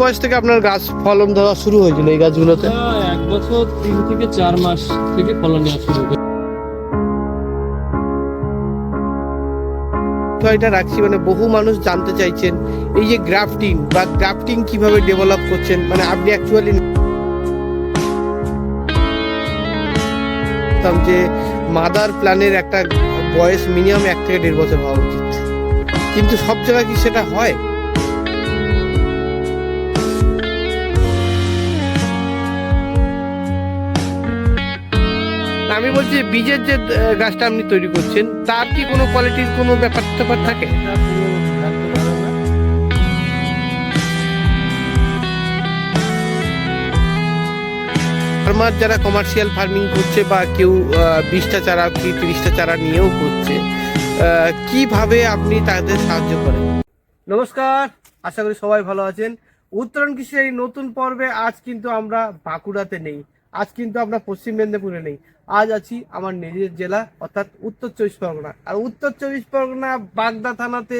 বয়স থেকে আপনার গাছ ফলন দেওয়া শুরু হয়েছিল এই গাছগুলোতে? এক বছর তিন থেকে চার মাস থেকে ফলন নেওয়া শুরু করে বিষয়টা রাখছি মানে বহু মানুষ জানতে চাইছেন এই যে গ্রাফটিং বা গ্রাফটিং কীভাবে ডেভেলপ করছেন? মানে আপনি অ্যাকচুয়ালি যে মাদার প্ল্যানের একটা বয়স মিনিমাম এক থেকে দেড় বছর হওয়া উচিত। কিন্তু সব জায়গায় কি সেটা হয়? আমি বলছি, বীজের যে গাছটা আপনি তৈরি করছেন, তার কি কোনো কোয়ালিটির কোনো ব্যাপার ট্যাপার থাকে। ফার্মার যারা কমার্শিয়াল ফার্মিং করছে বা কেউ বিশটা চারা কি তিরিশটা চারা নিয়েও করছে কীভাবে আপনি তাদের সাহায্য করেন? নমস্কার, আশা করি সবাই ভালো আছেন। উত্তরণ কৃষির এই নতুন পর্বে আজ কিন্তু আমরা বাঁকুড়াতে নেই, আজ কিন্তু আমরা পশ্চিম মেদিনীপুরে নেই। আজ আছি আমার নিজের জেলা, অর্থাৎ উত্তর চব্বিশ পরগনা। আর উত্তর চব্বিশ পরগনা, বাগদা থানাতে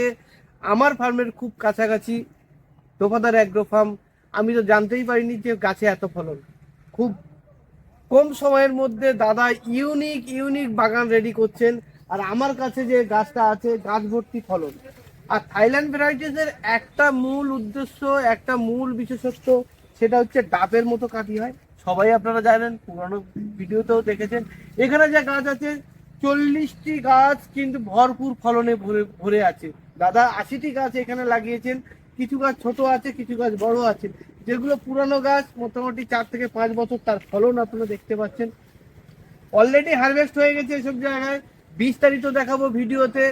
আমার ফার্মের খুব কাছাকাছি দোকাদার অ্যাগ্রো ফার্ম আমি তো জানতেই পারিনি যে গাছে এত ফলন। খুব কম সময়ের মধ্যে দাদা ইউনিক ইউনিক বাগান রেডি করছেন। আর আমার কাছে যে গাছটা আছে, গাছ ভর্তি ফলন। আর থাইল্যান্ড ভ্যারাইটিসের একটা মূল উদ্দেশ্য, একটা মূল বিশেষত্ব, সেটা হচ্ছে ডাবের মতো কাটি হয়। সবাই আপনারা জানেন, পুরনো ভিডিওতেও দেখেছেন। এখানে যে গাছ আছে, চল্লিশটি গাছ কিন্তু ভরপুর ফলনে ভরে ভরে আছে। দাদা, আশিটি গাছ এখানে লাগিয়েছেন। কিছু গাছ ছোট আছে, কিছু গাছ বড় আছে। যেগুলো পুরানো গাছ, মোটামুটি চার থেকে পাঁচ বছর তার ফলন আপনারা দেখতে পাচ্ছেন। অলরেডি হারভেস্ট হয়ে গেছে এসব জায়গায়। বিস্তারিত দেখাবো ভিডিওতে।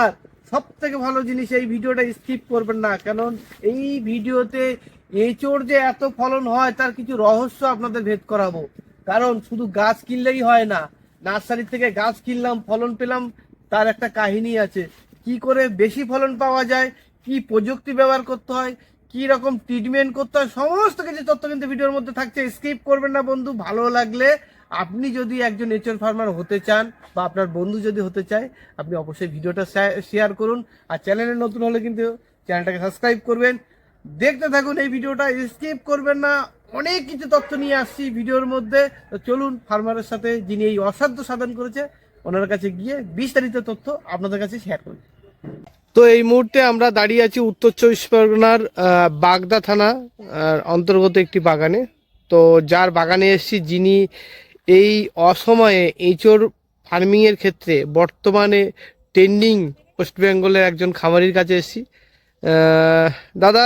আর সব থেকে ভালো জিনিস, এই ভিডিওটা স্কিপ করবেন না। কারণ এই ভিডিওতে এঁচোড় যে এত ফলন হয়, তার কিছু রহস্য আপনাদের ভেদ করাবো। কারণ শুধু গাছ কিনলেই হয় না, নার্সারি থেকে গাছ কিনলাম, ফলন পেলাম, তার একটা কাহিনী আছে। কি করে বেশি ফলন পাওয়া যায়, কি প্রযুক্তি ব্যবহার করতে হয়, কি রকম ট্রিটমেন্ট করতে হয়, সমস্ত কিছু তথ্য কিন্তু ভিডিওর মধ্যে থাকছে। স্কিপ করবেন না বন্ধু, ভালো লাগলে আপনি যদি একজন নেচার ফার্মার হতে চান বা আপনার বন্ধু যদি হতে চায়, আপনি অবশ্যই ভিডিওটা শেয়ার করুন। আর চ্যানেলে নতুন হলে কিন্তু চ্যানেলটাকে সাবস্ক্রাইব করবেন। দেখতে থাকুন এই ভিডিওটা স্কিপ করবেন না। অনেক কিছু তথ্য নিয়ে আসছি ভিডিওর মধ্যে। তো চলুন, ফার্মারের সাথে যিনি এই অসাধ্য সাধন করেছে, ওনার কাছে গিয়ে বিস্তারিত তথ্য আপনাদের কাছে শেয়ার করি। তো এই মুহূর্তে আমরা দাঁড়িয়ে আছি উত্তর চব্বিশ পরগনার বাগদা থানা অন্তর্গত একটি বাগানে। তো যার বাগানে এসেছি যিনি এই অসময়ে এঁচোড় ফার্মিংয়ের ক্ষেত্রে বর্তমানে ট্রেন্ডিং ওয়েস্ট বেঙ্গলের একজন খামারির কাছে এসেছি। দাদা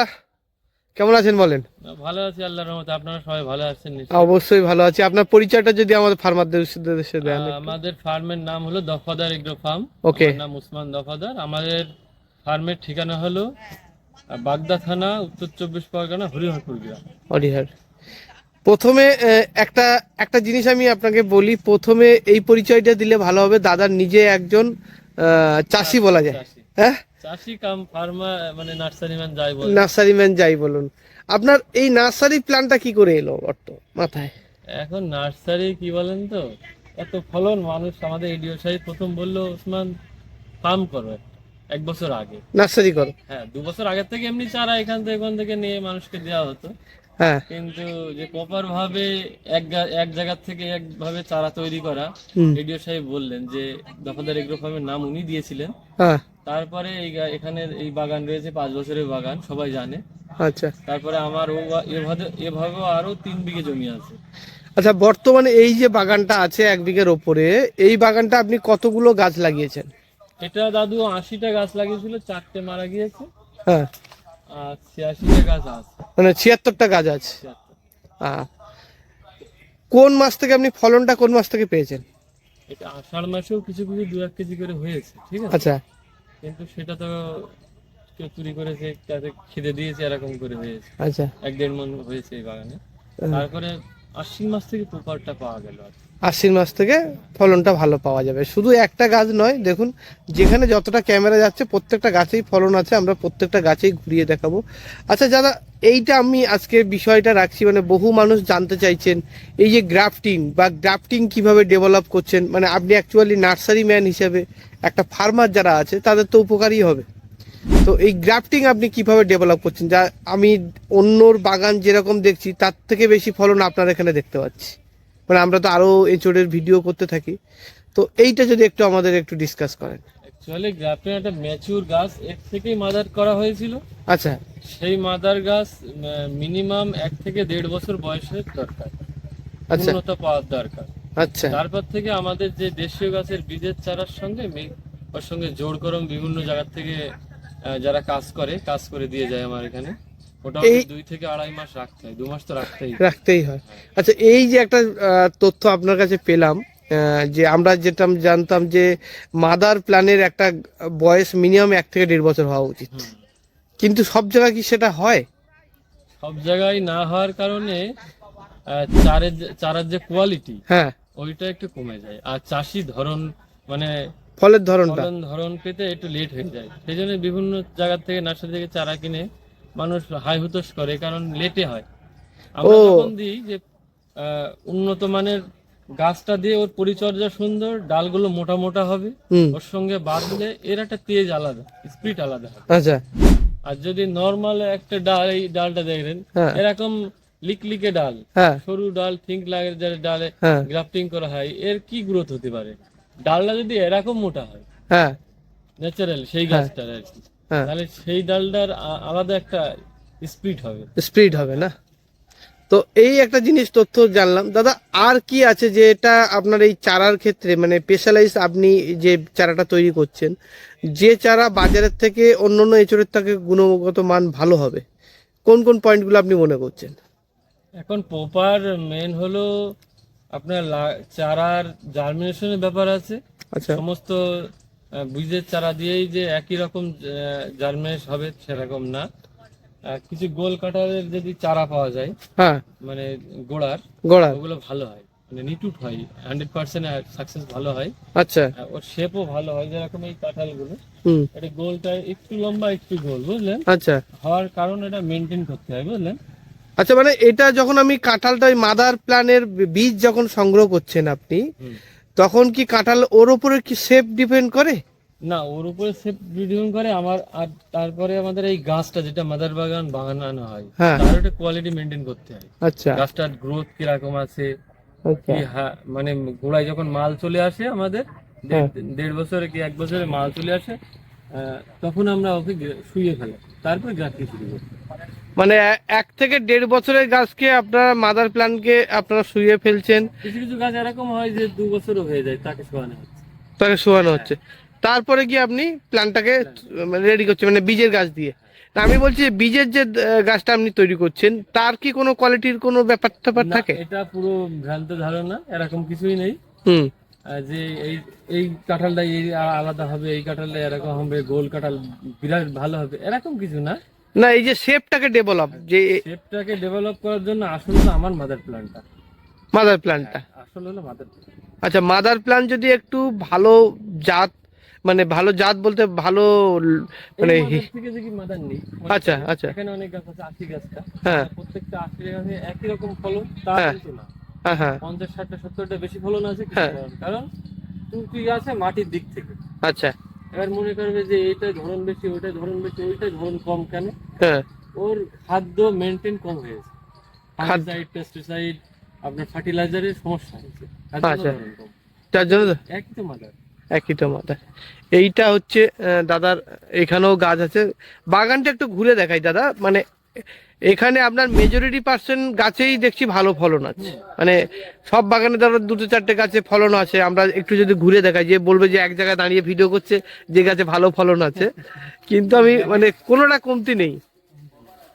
কেমন আছেন বলেন? ভালো আছি আল্লাহর রহমতে। আপনারা সবাই ভালো আছেন অবশ্যই ভালো আছি। আপনার পরিচয়টা যদি আমাদের ফার্মারদের উদ্দেশ্যে দেন আমাদের ফার্মের নাম হলো দফাদার এগ্রো ফার্ম. আমার নাম উসমান দফাদার। আমাদের ফার্মের ঠিকানা হলো বাগদা থানা উত্তর চব্বিশ পরগনা হরিহরপুর গ্রাম। হরিহর। প্রথমে একটা একটা জিনিস আমি আপনাকে বলি। প্রথমে এই পরিচয়টা দিলে ভালো হবে। দাদার নিজে একজন চাষি বলা যায়। হ্যাঁ? চাষি কাম ফার্মার মানে নার্সারি ম্যান যাই বলুন। নার্সারিম্যান যাই বলুন। আপনার এই নার্সারি প্ল্যানটা কি করে এলো অর্থ মাথায়? এখন নার্সারি কি বলেন তো এত ফলন মানুষ আমাদের এডিও সাহেব প্রথম বলল ওসমান ফার্ম করো এক বছর আগে। নার্সারি করো। হ্যাঁ দু বছর আগের থেকে এমনি চারা এখান থেকে ওখান থেকে নিয়ে মানুষকে দেওয়া হতো। হ্যাঁ। কিন্তু যে প্রপার ভাবে এক এক জায়গা থেকে একভাবে চারা তৈরি করা রেডিও সাহেব বললেন যে দফাদার এগ্রো ফার্মের নাম উনি দিয়েছিলেন। হ্যাঁ। তারপরে এই এখানে এই বাগান রয়েছে পাঁচ বছরের বাগান সবাই জানে। আচ্ছা। তারপরে আমার ও এভাবে এভাবেও আরও তিন বিঘে জমি আছে। আচ্ছা বর্তমানে এই যে বাগানটা আছে এক বিঘের ওপরে এই বাগানটা আপনি কতগুলো গাছ লাগিয়েছেন? এটা দাদু আশিটা গাছ লাগিয়েছিল চারটে মারা গিয়েছে। হ্যাঁ। মানে ছিয়াত্তরটা গাছ আছে। কোন মাস থেকে আপনি ফলনটা কোন মাস থেকে পেয়েছেন? এটা আষাঢ় মাসেও কিছু কিছু দু এক কেজি করে হয়েছে ঠিক আছে? আচ্ছা। কিন্তু সেটা তো কেউ চুরি করেছে তাতে খিদে দিয়েছে এরকম করে হয়েছে। আচ্ছা। এক দেড় মন হয়েছে এই বাগানে। তারপরে আশ্বিন মাস থেকে প্রপারটা পাওয়া গেল আর কি। আশ্বিন মাস থেকে ফলনটা ভালো পাওয়া যাবে। শুধু একটা গাছ নয়, দেখুন, যেখানে যতটা ক্যামেরা যাচ্ছে, প্রত্যেকটা গাছেই ফলন আছে, আমরা প্রত্যেকটা গাছেই ঘুরিয়ে দেখাবো। আচ্ছা দাদা এইটা আমি আজকে বিষয়টা রাখছি মানে বহু মানুষ জানতে চাইছেন, এই যে গ্রাফটিং, বা গ্রাফটিং কীভাবে ডেভেলপ করছেন মানে আপনি অ্যাকচুয়ালি নার্সারি ম্যান হিসেবে একটা ফার্মার যারা আছে, তাদের তো উপকারই হবে। তো এই গ্রাফটিং আপনি কীভাবে ডেভেলপ করছেন? যা আমি অন্যর বাগান যেরকম দেখছি, তার থেকে বেশি ফলন আপনার এখানে দেখতে পাচ্ছি। মানে আমরা তো আরও এঁচড়ের ভিডিও করতে থাকি। তো এইটা যদি একটু আমাদের একটু ডিসকাস করেন। অ্যাকচুয়ালি গ্রাফটিং একটা ম্যাচিউর গাছ এর থেকেই মাদার করা হয়েছিল। আচ্ছা। সেই মাদার গাছ মিনিমাম এক থেকে দেড় বছর বয়সের দরকার। আচ্ছা। উন্নত পাওয়ার দরকার। আচ্ছা। তারপর থেকে আমাদের যে দেশীয় গাছের বীজের চারার সঙ্গে ওর সঙ্গে জোড় করম বিভিন্ন জায়গা থেকে যারা কাজ করে কাজ করে দিয়ে যায় আমার এখানে। মোটামুটি দুই থেকে আড়াই মাস রাখতে হয় দু মাস তো রাখতেই হয়। রাখতেই হয়। আচ্ছা এই যে একটা তথ্য আপনার কাছে পেলাম যে আমরা যেটা জানতাম যে মাদার প্ল্যানের একটা বয়স মিনিমাম এক থেকে দেড় বছর হওয়া উচিত। কিন্তু সব জায়গায় কি সেটা হয়? সব জায়গায় না হওয়ার কারণে চারের যে- চারার যে কোয়ালিটি হ্যাঁ। ওইটা একটু কমে যায়। আর চাষি ধরন মানে ফলের ধরনটা। ফলন ধরন পেতে একটু লেট হয়ে যায়। সেই জন্য বিভিন্ন জায়গা থেকে নার্সারি থেকে চারা কিনে মানুষ হাই হুতোষ করে কারণ লেটে হয়। আমরা যখন দিই যে উন্নত মানের গাছটা দিয়ে ওর পরিচর্যা সুন্দর ডালগুলো মোটা মোটা হবে ওর সঙ্গে বাঁধলে এর একটা তেজ আলাদা স্পিড আলাদা হবে। আচ্ছা। আর যদি নর্মাল একটা ডাল এই ডালটা দেখলেন হ্যাঁ। এরকম লিকলিকে ডাল হ্যাঁ। সরু ডাল থিঙ্ক লাগে যারা ডালে হ্যাঁ। গ্রাফটিং করা হয় এর কি গ্রোথ হতে পারে? ডালটা যদি এরকম মোটা হয় হ্যাঁ। ন্যাচারাল সেই। গাছটার আর কি। তাহলে সেই ডালটার আলাদা একটা স্পিড হবে। স্পিড হবে না? তো এই একটা জিনিস তথ্য জানলাম। দাদা আর কি আছে যে এটা আপনার এই চারার ক্ষেত্রে মানে স্পেশালাইজ আপনি যে চারাটা তৈরি করছেন যে চারা বাজারের থেকে অন্য অন্য এঁচড়ের থেকে গুণগত মান ভালো হবে? কোন কোন পয়েন্টগুলো আপনি মনে করছেন? এখন প্রপার মেন হলো আপনার চারার জার্মিনেশনের ব্যাপার আছে। আচ্ছা। সমস্ত বীজের চারা দিয়েই যে একই রকম জার্মিনেশ হবে সেরকম না। কিছু গোল কাটারের যদি চারা পাওয়া যায় হ্যাঁ। মানে গোড়ার গোড়া ওগুলো ভালো হয় মানে নিটুট হয় হান্ড্রেড পার্সেন্ট সাকসেস ভালো হয়। আচ্ছা। ওর শেপও ভালো হয় যেরকম এই কাঁঠালগুলো। হুম। এটা গোলটা একটু লম্বা একটু গোল বুঝলেন? আচ্ছা। হওয়ার কারণ এটা মেনটেন করতে হয় বুঝলেন? আচ্ছা মানে এটা যখন আমি কাঁঠালটা ওই মাদার প্ল্যানের বীজ যখন সংগ্রহ করছেন আপনি তখন কি কাঁঠাল ওর উপরে কি শেপ ডিপেন্ড করে? না ওর উপরে সেফ ডিভিশন করে। আমার আর তারপরে আমাদের এই গাছটা যেটা মাদার বাগান বাগানো হয় হ্যাঁ। তার একটা কোয়ালিটি মেনটেন করতে হয়। আচ্ছা। গাছটার গ্রোথ কীরকম আছে আচ্ছা। মানে গোড়ায় যখন মাল চলে আসে আমাদের হ্যাঁ। দেড়- দেড় বছরে কি এক বছরে মাল চলে আসে তখন আমরা ওকে শুয়ে ফেলাই তারপর গাছকে শুরু করি মানে এক থেকে দেড় বছরের গাছকে আপনারা মাদার প্ল্যান্টকে আপনারা শুয়ে ফেলছেন। কিছু কিছু গাছ এরকম হয় যে দু বছরও হয়ে যায় তাকে শোয়ানো হচ্ছে। তাকে শোয়ানো হচ্ছে। তারপরে কি আপনি প্ল্যান্টটাকে রেডি করছেন মানে বীজের গাছ দিয়ে। না, আমি বলছি যে বীজের যে গাছটা আপনি তৈরি করছেন তার কি কোনো কোয়ালিটির কোনো ব্যাপার ট্যাপার থাকে? এটা পুরো ভ্রান্ত ধারণা এরকম কিছুই নেই। হুম। যে এই এই কাঁঠালটা এই আলাদা হবে এই কাঁঠালটা এরকম হবে গোল কাঁঠাল বিরাট ভালো হবে এরকম কিছু না। না এই যে শেপটাকে ডেভেলপ যে শেপটাকে ডেভেলপ করার জন্য আসলে হলো আমার মাদার প্ল্যান্টটা মাদার প্ল্যান্টটা আসলে হলো মাদার আচ্ছা মাদার প্ল্যান্ট যদি একটু ভালো জাত মানে ভালো জাত বলতে ভালো মানে নেই আচ্ছা আচ্ছা। এখানে অনেক গাছ আছে আশি গাছটা হ্যাঁ। প্রত্যেকটা আশি গাছে একই রকম ফলন তা হ্যাঁ। কিন্তু না। হ্যাঁ হ্যাঁ। পঞ্চাশ ষাটটা সত্তরটা বেশি ফলন আছে হ্যাঁ। কারণ- ত্রুটি আছে মাটির দিক থেকে। আচ্ছা। এবার মনে করবে যে এইটা ধরন বেশি ওইটা ধরন বেশি ওইটা ধরন কম কেন? হ্যাঁ। ওর খাদ্য মেনটেন কম হয়েছে ফার্টিসাইড পেস্টিসাইড আপনার ফার্টিলাইজারের সমস্যা হয়েছে। তার জন্য আচ্ছা। তার জন্য একই তো মাদার একই তো মাথা এইটা হচ্ছে দাদার এখানেও গাছ আছে। বাগানটা একটু ঘুরে দেখাই দাদা। মানে এখানে আপনার মেজরিটি পার্সেন্ট গাছেই দেখছি ভালো ফলন আছে। মানে সব বাগানে ধরো দুটো চারটে গাছে ফলন আছে। আমরা একটু যদি ঘুরে দেখাই যে বলবে যে এক জায়গায় দাঁড়িয়ে ভিডিও করছে যে গাছে ভালো ফলন আছে। কিন্তু আমি মানে কোনোটা কমতি নেই।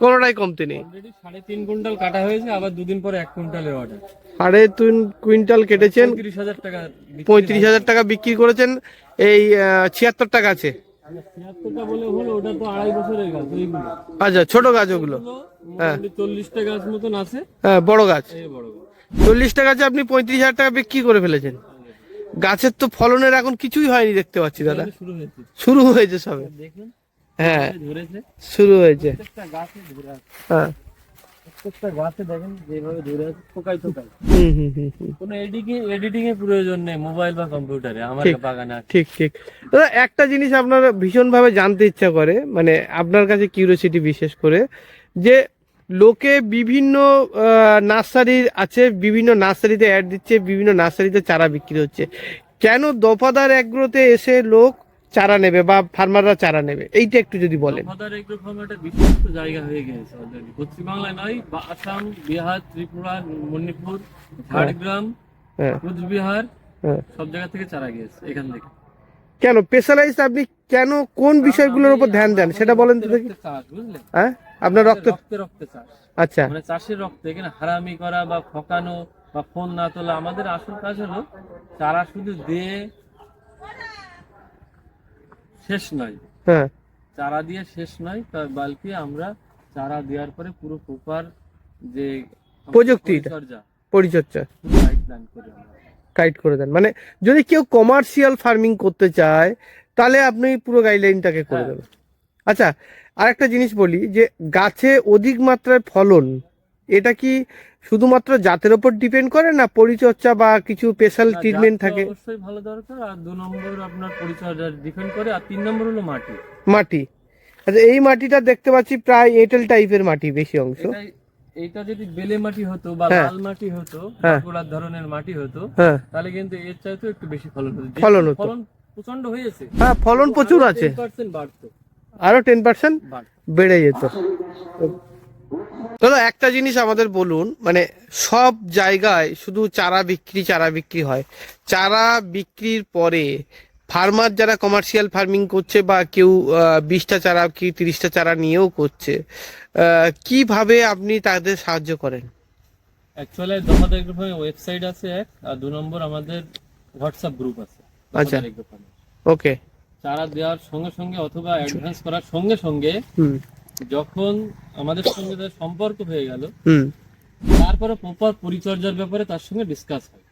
কোনোটাই কমতি নেই। সাড়ে তিন কুইন্টাল কাটা হয়েছে আবার দুদিন পরে এক কুইন্টালের অর্ডার সাড়ে তিন কুইন্টাল কেটেছেন। পঁয়ত্রিশ হাজার টাকা বিক্রি পঁয়ত্রিশ হাজার টাকা বিক্রি করেছেন এই ছিয়াত্তরটা গাছে। ছিয়াত্তরটা ওইগুলো আচ্ছা ছোট গাছ ওগুলো হ্যাঁ। চল্লিশটা গাছ মতন আছে। হ্যাঁ বড় গাছ। বড় চল্লিশটা গাছে আপনি পঁয়ত্রিশ হাজার টাকা বিক্রি করে ফেলেছেন। গাছের তো ফলনের এখন কিছুই হয়নি দেখতে পাচ্ছি দাদা। শুরু হয়েছে। সবে। হ্যাঁ। শুরু হয়েছে। হ্যাঁ। প্রত্যেকটা গাছে দেখেন যেভাবে ধরে আছে। কোনো এডিটিং এডিটিং এর প্রয়োজন নেই মোবাইল বা কম্পিউটারে আমার বাগানে ঠিক ঠিক। দাদা একটা জিনিস আপনার ভীষণভাবে জানতে ইচ্ছা করে মানে আপনার কাছে কিউরিওসিটি বিশেষ করে যে লোকে বিভিন্ন নার্সারির আছে বিভিন্ন নার্সারিতে অ্যাড দিচ্ছে বিভিন্ন নার্সারিতে চারা বিক্রি হচ্ছে। কেন দফাদার এগ্রোতে এসে লোক চারা নেবে বা ফার্মাররা চারা নেবে এইটা একটু যদি বলেন। দফাদার এগ্রো ফার্ম একটা বিশ্বস্ত জায়গা হয়ে গেছে অলরেডি পশ্চিমবাংলায় নয় বা আসাম বিহার ত্রিপুরা মণিপুর ঝাড়গ্রাম হ্যাঁ। কোচবিহার হ্যাঁ। সব জায়গা থেকে চারা গিয়েছে এখান থেকে। কেন স্পেশালাইজ আপনি কেন কোন বিষয়গুলোর উপর ধ্যান দেন? সেটা বলেন তো দেখি। হ্যাঁ? আপনার রক্ত রক্তে রক্তে চাষ। আচ্ছা। মানে চাষের রক্তে এখানে হারামি করা বা ঠকানো বা ফোন না তোলা আমাদের আসল কাজ হলো চারা শুধু দিয়ে শেষ নয়। হ্যাঁ। চারা দিয়ে শেষ নয় তার বালকি আমরা চারা দেওয়ার পরে পুরো প্রপার যে প্রযুক্তি পরিচর্যা। গাইড করে দেন। মানে যদি কেউ কমার্শিয়াল ফার্মিং করতে চায় তাহলে আপনি পুরো গাইডলাইনটাকে করে হ্যাঁ। দেবেন। আচ্ছা আর একটা জিনিস বলি যে গাছে অধিক মাত্রায় ফলন এটা কি শুধুমাত্র জাতের উপর ডিপেন্ড করে না পরিচর্যা বা কিছু স্পেশাল ট্রিটমেন্ট থাকে? অবশ্যই ভালো দরকার আর দু নম্বর আপনার পরিচর্যা ডিপেন্ড করে আর তিন নম্বর হলো মাটি। মাটি। আচ্ছা এই মাটিটা দেখতে পাচ্ছি প্রায় এঁটেল টাইপের মাটি বেশি অংশ। এটা যদি বেলে মাটি হতো বা হ্যাঁ। লাল মাটি হতো হ্যাঁ। গোলার ধরনের মাটি হতো হ্যাঁ। তাহলে কিন্তু এর চাইতেও একটু বেশি ফলন হতো। ফলন হতো। ফলন প্রচণ্ড হয়েছে হ্যাঁ ফলন প্রচুর আছে। পার্সেন্ট বাড়তো। আরও টেন পার্সেন্ট বাড়তো। বেড়ে যেত। দাদা একটা জিনিস আমাদের বলুন মানে সব জায়গায় শুধু চারা বিক্রি চারা বিক্রি হয়। চারা বিক্রির পরে ফার্মার যারা কমার্শিয়াল ফার্মিং করছে বা কেউ বিশটা চারা কি তিরিশটা চারা নিয়েও করছে কীভাবে আপনি তাদের সাহায্য করেন? অ্যাকচুয়ালি এগ্রো ফার্মের ওয়েবসাইট আছে এক আর দু নম্বর আমাদের হোয়াটসঅ্যাপ গ্রুপ আছে। আচ্ছা। ওকে চারা দেওয়ার সঙ্গে সঙ্গে অথবা অ্যাডভান্স করার সঙ্গে সঙ্গে হুম। যখন আমাদের সঙ্গে তার সম্পর্ক হয়ে গেল তারপরে প্রপার পরিচর্যার ব্যাপারে তার সঙ্গে ডিসকাস হয়।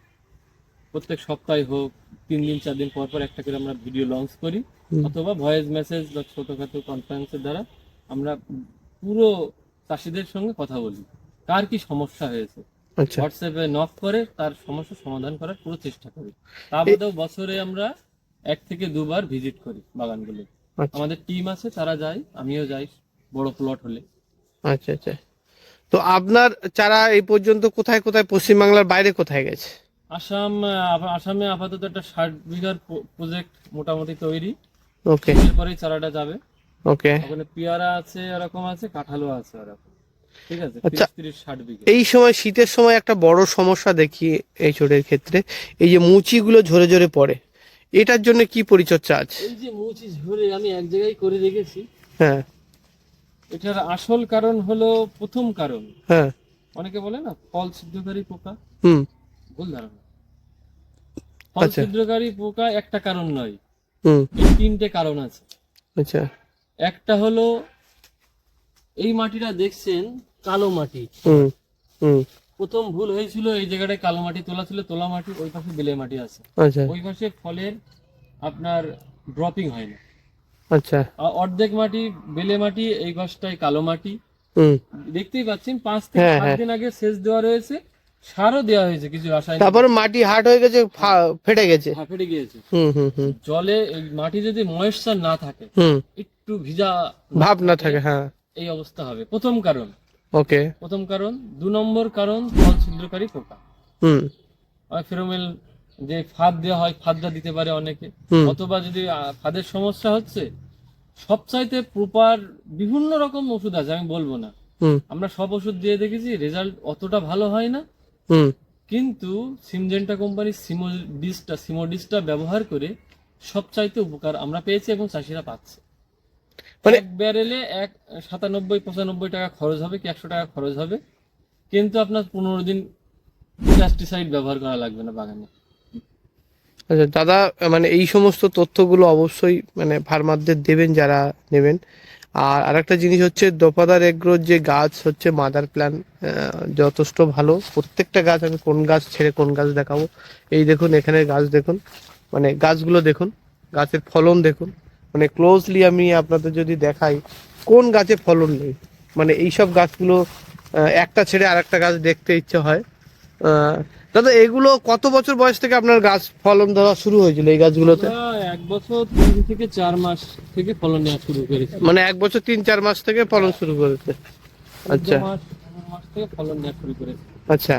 প্রত্যেক সপ্তাহে হোক তিন দিন চার দিন পর পর একটা করে আমরা ভিডিও লঞ্চ করি অথবা ভয়েস মেসেজ বা ছোটখাটো কনফারেন্সের দ্বারা আমরা পুরো চাষিদের সঙ্গে কথা বলি। কার কি সমস্যা হয়েছে? আচ্ছা। হোয়াটসঅ্যাপে নক করে তার সমস্যা সমাধান করার পুরো চেষ্টা করি। তা বাদেও বছরে আমরা এক থেকে দুবার ভিজিট করি বাগানগুলো। আচ্ছা। আমাদের টিম আছে তারা যায় আমিও যাই। বড় প্লট হলে। আচ্ছা আচ্ছা। তো আপনার চারা এই পর্যন্ত কোথায় কোথায়? পশ্চিমবাংলার বাইরে কোথায় গেছে? আসাম আসামে আপাতত একটা ষাট বিঘার প্রজেক্ট মোটামুটি তৈরি। ওকে। এরপরেই চারাটা যাবে। ওকে। ওখানে পেয়ারা আছে এরকম আছে কাঁঠালও আছে এরকম। ঠিক আছে আচ্ছা। এই সময় শীতের সময় একটা বড় সমস্যা দেখি এই ছোটের ক্ষেত্রে। এই যে মুচিগুলো ঝরে ঝরে পড়ে এটার জন্য কি পরিচর্যা আছে? এই যে মুচি ঝরে আমি এক জায়গায় করে রেখেছি। হ্যাঁ। এটার আসল কারণ হলো প্রথম কারণ। হ্যাঁ। অনেকে বলে না ফল ছিদ্রকারী পোকা? হুম। ভুল ধারণা। ফল আচ্ছা। ছিদ্রকারী পোকা একটা কারণ নয়। হুম। তিনটে কারণ আছে। আচ্ছা। একটা হলো এই মাটিটা দেখছেন কালো মাটি। হুম হুম। প্রথম ভুল হয়েছিল এই জায়গাটায় কালো মাটি তোলা ছিল তোলা মাটি ওই পাশে বেলে মাটি আছে। আচ্ছা। ওই পাশে ফলের আপনার ড্রপিং হয় না। আচ্ছা। অর্ধেক মাটি বেলে মাটি এই পাশটায় কালো মাটি। দেখতেই পাচ্ছেন পাঁচ থেকে হ্যাঁ, সাত হ্যাঁ। দিন আগে সেচ দেওয়া রয়েছে সারও দেওয়া হয়েছে কিছু রাসায়নিক। তারপরে মাটি হার্ড হয়ে গেছে ফেটে গেছে। হ্যাঁ, ফেটে গিয়েছে। হুম হুম হুম। জলে মাটি যদি ময়েশ্চার না থাকে একটু ভিজা ভাব না থাকে হ্যাঁ। এই অবস্থা হবে। প্রথম কারণ। ওকে। প্রথম কারণ দু নম্বর কারণ ফল ছিদ্রকারী পোকা। হুম। আর ফেরোমেল যে ফাঁদ দেওয়া হয় ফাঁদটা দিতে পারে অনেকে। অথবা যদি ফাঁদের সমস্যা হচ্ছে সবচাইতে প্রপার বিভিন্ন রকম ওষুধ আছে আমি বলব না। আমরা সব ওষুধ দিয়ে দেখেছি রেজাল্ট অতটা ভালো হয় না। কিন্তু সিমজেন্টা কোম্পানির সিমোডিসটা সিমোডিসটা ব্যবহার করে সবচাইতে উপকার আমরা পেয়েছি এবং চাষিরা পাচ্ছে। মানে- এক ব্যারেলে এক সাতানব্বই পঁচানব্বই টাকা খরচ হবে কি একশো টাকা খরচ হবে। কিন্তু আপনার পনেরো দিন প্যাস্টিসাইড ব্যবহার করা লাগবে না বাগানে। আচ্ছা দাদা মানে এই সমস্ত তথ্যগুলো অবশ্যই মানে ফার্মারদের দেবেন, যারা নেবেন। আর আরেকটা জিনিস হচ্ছে, দোপাদার এগ্রোর যে গাছ হচ্ছে মাদার প্ল্যান যথেষ্ট ভালো। প্রত্যেকটা গাছ আমি কোন গাছ ছেড়ে কোন গাছ দেখাবো। এই দেখুন এখানে গাছ দেখুন। মানে গাছগুলো দেখুন, গাছের ফলন দেখুন। মানে ক্লোজলি আমি আপনাদের যদি দেখাই, কোন গাছে ফলন নেই? মানে এইসব গাছগুলো একটা ছেড়ে আর একটা গাছ দেখতে ইচ্ছে হয়। দাদা এগুলো কত বছর বয়স থেকে আপনার গাছ ফলন ধরা শুরু হয়েছিল এই গাছগুলোতে? এক বছর তিন থেকে চার মাস থেকে ফলন নেওয়া শুরু করেছি। মানে এক বছর তিন চার মাস থেকে ফলন শুরু করেছে। আচ্ছা। মাস থেকে ফলন নেওয়া শুরু করেছি। আচ্ছা।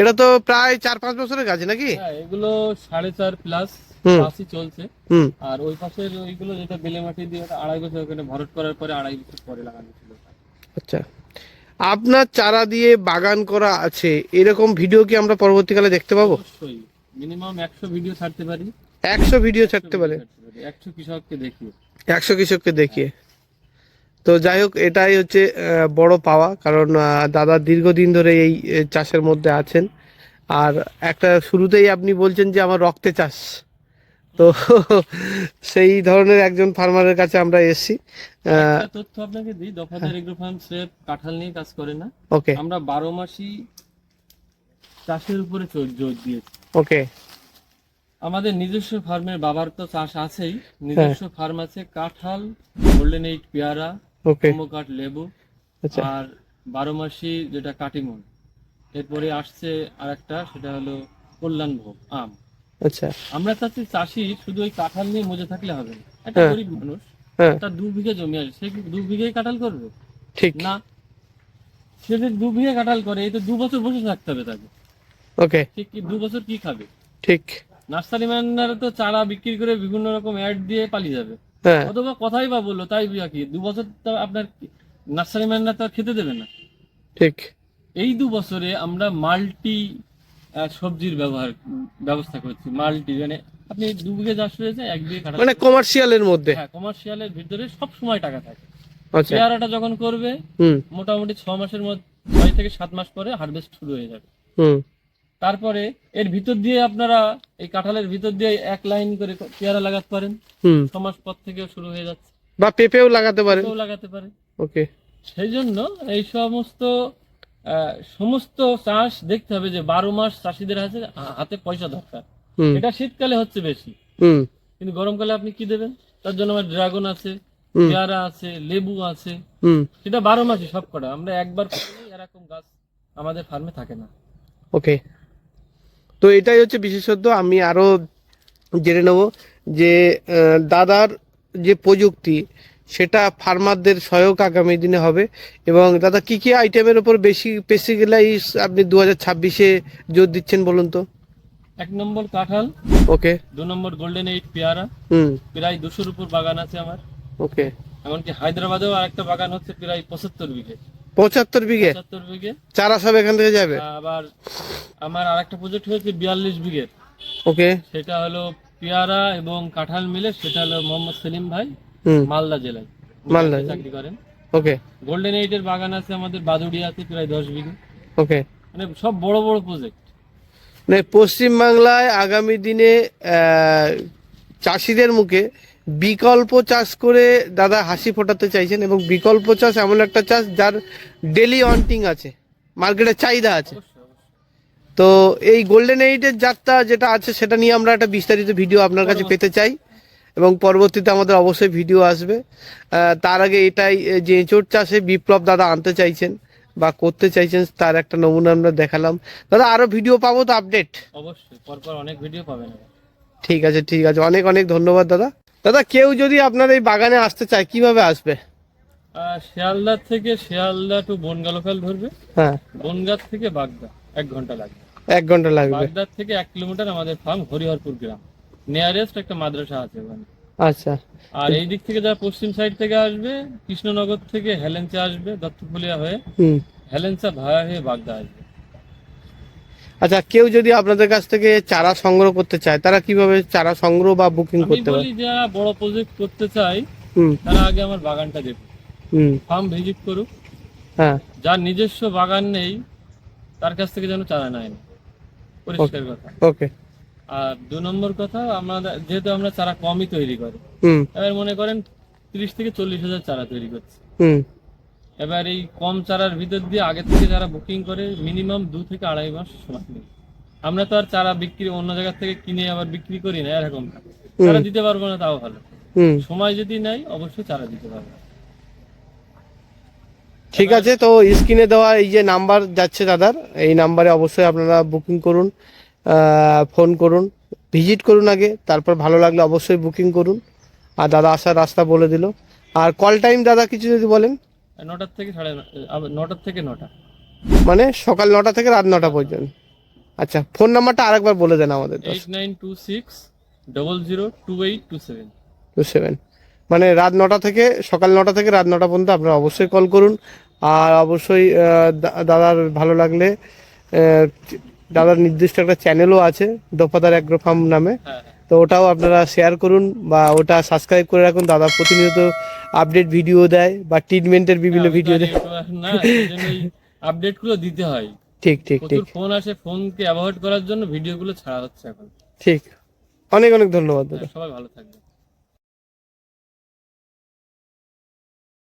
এটা তো প্রায় চার পাঁচ বছরের গাছ নাকি? হ্যাঁ এগুলো সাড়ে চার প্লাস। পাঁচই চলছে। আর ওই পাশের ওইগুলো যেটা বেলে মাটি দিয়ে আড়াই বছর ওখানে ভরট করার পরে আড়াই বছর পরে লাগানো ছিল। আচ্ছা। আপনার চারা দিয়ে বাগান করা আছে এরকম ভিডিও কি আমরা পরবর্তীকালে দেখতে পাবো? মিনিমাম একশো ভিডিও ছাড়তে পারি। একশো ভিডিও ছাড়তে পারে? একশো কৃষককে দেখিয়ে। একশো কৃষককে দেখিয়ে। তো যাই হোক এটাই হচ্ছে বড় পাওয়া কারণ দাদা দীর্ঘদিন ধরে এই চাষের মধ্যে আছেন। আর একটা শুরুতেই আপনি বলছেন যে আমার রক্তে চাষ। তো সেই ধরনের একজন ফার্মারের কাছে আমরা এসেছি। তথ্য আপনাকে দিই দফাদার এগ্রো ফার্ম স্রেফ কাঁঠাল নিয়ে কাজ করে না। ওকে। আমরা বারো মাসই চাষের উপরে জোর দিয়েছি। ওকে। আমাদের নিজস্ব ফার্মের বাবার তো চাষ আছেই। নিজস্ব ফার্ম আছে কাঁঠাল গোল্ডেন এইট পেয়ারা কাঠ লেবু আচ্ছা। আর বারো মাসি যেটা কাটিমন। এরপরে আসছে আর একটা সেটা হলো কল্যাণভোগ আম। আচ্ছা। আমরা চাচ্ছি চাষি শুধু ওই কাঁঠাল নিয়ে মজে থাকলে হবে না। একটা হ্যাঁ। গরিব মানুষ হ্যাঁ। তার দু বিঘে জমি আছে সে দু বিঘে কাঁঠাল করবে। ঠিক। না সে যদি দু বিঘে কাঁঠাল করে এই তো দু বছর বসে থাকতে হবে তাকে। ওকে। সে কি দু বছর কি খাবে? ঠিক। নার্সারি ম্যানরা তো চারা বিক্রি করে বিভিন্ন রকম অ্যাড দিয়ে পালিয়ে যাবে। হ্যাঁ। অথবা কথাই বা বলল তাই বিয়া কি দু বছর তো আপনার নার্সারি ম্যানরা তো আর খেতে দেবে না। ঠিক। এই দু বছরে আমরা মাল্টি সবজির ব্যবহার ব্যবস্থা করছি মাল্টি মানে আপনি দু বিঘে চাষ রয়েছে এক বিঘে কাটা মানে কমার্শিয়ালের মধ্যে? হ্যাঁ কমার্শিয়ালের ভিতরে সব সময় টাকা থাকে। আচ্ছা। পেয়ারাটা যখন করবে মোটামুটি ছ মাসের মধ্যে ছয় থেকে সাত মাস পরে হারভেস্ট শুরু হয়ে যাবে। হুম। তারপরে এর ভিতর দিয়ে আপনারা এই কাঁঠালের ভিতর দিয়ে এক লাইন করে পেয়ারা লাগাতে পারেন। হুম। ছ মাস পর থেকে শুরু হয়ে যাচ্ছে। বা পেঁপেও লাগাতে পারেন। কেউ লাগাতে পারে ওকে। সেই জন্য এই সমস্ত সমস্ত চাষ দেখতে হবে যে বারো মাস চাষিদের হাতে হাতে পয়সা দরকার। এটা শীতকালে হচ্ছে বেশি। কিন্তু গরমকালে আপনি কি দেবেন? তার জন্য আমার ড্রাগন আছে পেয়ারা আছে লেবু আছে। সেটা বারো মাসে সব কটা আমরা একবার এরকম গাছ আমাদের ফার্মে থাকে না। ওকে। তো এটাই হচ্ছে বিশেষত আমি আরও জেনে নেব যে দাদার যে প্রযুক্তি সেটা ফার্মারদের সহায়ক আগামী দিনে হবে। এবং দাদা কি কি আইটেমের উপর বেশি স্পেসিফিক্যালাইজ আপনি দু হাজার ছাব্বিশে জোর দিচ্ছেন বলুন তো? এক নম্বর কাঁঠাল ওকে। দু নম্বর গোল্ডেন এইট পেয়ারা হুম। প্রায় দুশোর উপর বাগান আছে আমার। ওকে। এমনকি হায়দ্রাবাদেও আরেকটা বাগান হচ্ছে প্রায় পঁচাত্তর বিঘে। পঁচাত্তর বিঘে? পঁচাত্তর বিঘে। চারা সব এখান থেকে যাবে? আবার আমার আরেকটা প্রজেক্ট হয়েছে বিয়াল্লিশ বিঘের। ওকে। সেটা হলো পেয়ারা এবং কাঁঠাল মিলে সেটা হলো মোহাম্মদ সেলিম ভাই। মালদা জেলায়। মালদা। চাকরি করেন। ওকে। গোল্ডেন এইটের বাগান আছে আমাদের বাদুড়িয়াতে প্রায় দশ বিঘে। ওকে। মানে সব বড় বড় প্রজেক্ট মানে পশ্চিমবাংলায় আগামী দিনে চাষিদের মুখে বিকল্প চাষ করে দাদা হাসি ফোটাতে চাইছেন এবং বিকল্প চাষ এমন একটা চাষ যার ডেলি অন্টিং আছে মার্কেটে চাহিদা আছে। তো এই গোল্ডেন এইটের যাত্রা যেটা আছে সেটা নিয়ে আমরা একটা বিস্তারিত ভিডিও আপনার কাছে পেতে চাই। এবং পরবর্তীতে আমাদের অবশ্যই ভিডিও আসবে। তার আগে এটাই যে এঁচোড় চাষে বিপ্লব দাদা আনতে চাইছেন বা করতে চাইছেন তার একটা নমুনা আমরা দেখালাম। দাদা আরও ভিডিও পাবো তো আপডেট অবশ্যই পরপর অনেক ভিডিও পাবেন। ঠিক আছে ঠিক আছে। অনেক অনেক ধন্যবাদ দাদা। দাদা কেউ যদি আপনার এই বাগানে আসতে চায় কীভাবে আসবে? আহ, শিয়ালদা থেকে শিয়ালদা টু বনগালোকাল ধরবে। হ্যাঁ। বনগাঁ থেকে বাগদা এক ঘণ্টা লাগবে। এক ঘণ্টা লাগবে। বাগদার থেকে এক কিলোমিটার আমাদের ফার্ম হরিহরপুর গ্রাম। নিয়ারেস্ট একটা মাদ্রাসা আছে ওখানে। আচ্ছা। আর এই দিক থেকে যারা পশ্চিম সাইড থেকে আসবে কৃষ্ণনগর থেকে হেলেঞ্চা আসবে দত্তফুলিয়া হয়ে হেলেঞ্চা ভায়া হয়ে বাগদা আসবে। আচ্ছা কেউ যদি আপনাদের কাছ থেকে চারা সংগ্রহ করতে চায় তারা কীভাবে চারা সংগ্রহ বা বুকিং করতে পারে? বলি যারা বড় প্রজেক্ট করতে হুম। তারা আগে আমার বাগানটা দেখুক। ফার্ম ভিজিট করুক। হ্যাঁ। যার নিজস্ব বাগান নেই তার কাছ থেকে যেন চারা নেয় না পরিষ্কার কথা। ওকে আর দু নম্বর কথা আমাদের যেহেতু আমরা চারা কমই তৈরি করি এবার মনে করেন তিরিশ থেকে চল্লিশ হাজার চারা তৈরি করছি। হুম। এবার এই কম চারার ভিতর দিয়ে আগে থেকে যারা বুকিং করে মিনিমাম দু থেকে আড়াই মাস সময় নেই। আমরা তো আর চারা বিক্রি অন্য জায়গা থেকে কিনে আবার বিক্রি করি না এরকম। চারা দিতে পারব না তাও ভালো। সময় যদি নেই অবশ্যই চারা দিতে পারব। ঠিক আছে তো স্ক্রিনে দেওয়া এই যে নাম্বার যাচ্ছে দাদার এই নাম্বারে অবশ্যই আপনারা বুকিং করুন। ফোন করুন ভিজিট করুন আগে তারপর ভালো লাগলে অবশ্যই বুকিং করুন। আর দাদা আসার রাস্তা বলে দিল। আর কল টাইম দাদা কিছু যদি বলেন? নটার থেকে সাড়ে নটার থেকে নটা। মানে সকাল নটা থেকে রাত নটা পর্যন্ত। আচ্ছা ফোন নাম্বারটা আরেকবার বলে দেন আমাদের eight nine two six double zero two eight two seven two seven মানে রাত নটা থেকে সকাল নটা থেকে রাত নটা পর্যন্ত আপনারা অবশ্যই কল করুন। আর অবশ্যই দাদার ভালো লাগলে দাদার নির্দিষ্ট একটা চ্যানেলও আছে দফাদার অ্যাগ্রো ফার্ম নামে। হ্যাঁ তো ওটাও আপনারা শেয়ার করুন বা ওটা সাবস্ক্রাইব করে রাখুন। দাদা প্রতিনিয়ত আপডেট ভিডিও দেয় বা ট্রিটমেন্টের বিভিন্ন ভিডিও দেয়। না এই জন্য আপডেটগুলো দিতে হয়। ঠিক ঠিক ঠিক। ফোন আসে ফোনকে অ্যাভয়েড করার জন্য ভিডিও গুলো ছাড়া হচ্ছে এখন। ঠিক। অনেক অনেক ধন্যবাদ দাদা। সবাই ভালো থাকবে